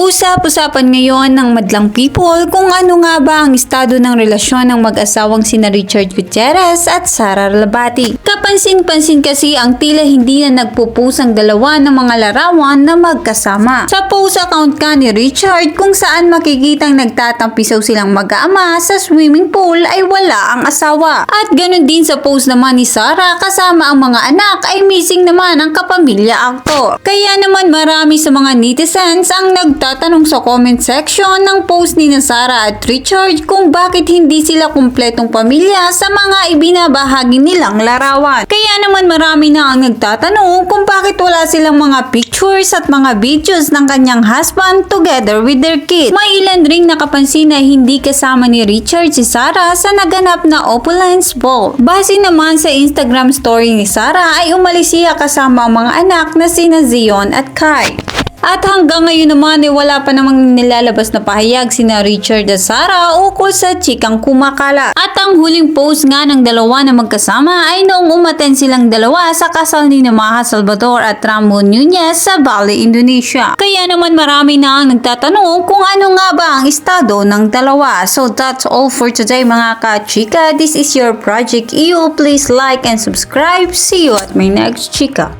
Usap-usapan ngayon ng madlang people kung ano nga ba ang estado ng relasyon ng mag-asawang sina Richard Gutierrez at Sara Labati. Kapansin-pansin kasi ang tila hindi na nagpupus ang dalawa ng mga larawan na magkasama. Sa post account ka ni Richard kung saan makikitang nagtatampisaw silang mag-aama sa swimming pool ay wala ang asawa. At ganun din sa post naman ni Sara kasama ang mga anak ay missing naman ang kapamilya actor. Kaya naman marami sa mga netizens ang nagtatanong sa comment section ng post ni na Sara at Richard kung bakit hindi sila kumpletong pamilya sa mga ibinabahagi nilang larawan. Kaya naman marami na ang nagtatanong kung bakit wala silang mga pictures at mga videos ng kanyang husband together with their kids. May ilan ring nakapansin na hindi kasama ni Richard si Sara sa naganap na Opulence Ball. Base naman sa Instagram story ni Sara ay umalis siya kasama ang mga anak na sina Zion at Kai. At hanggang ngayon naman ay wala pa namang nilalabas na pahayag sina Richard at Sara ukol sa chikang kumakala. At ang huling post nga ng dalawa na magkasama ay noong umaten silang dalawa sa kasal ni na Maha Salvador at Ramon Nunez sa Bali, Indonesia. Kaya naman marami na ang nagtatanong kung ano nga ba ang estado ng dalawa. So that's all for today mga ka-chika. This is your Project EU. Please like and subscribe. See you at my next chika.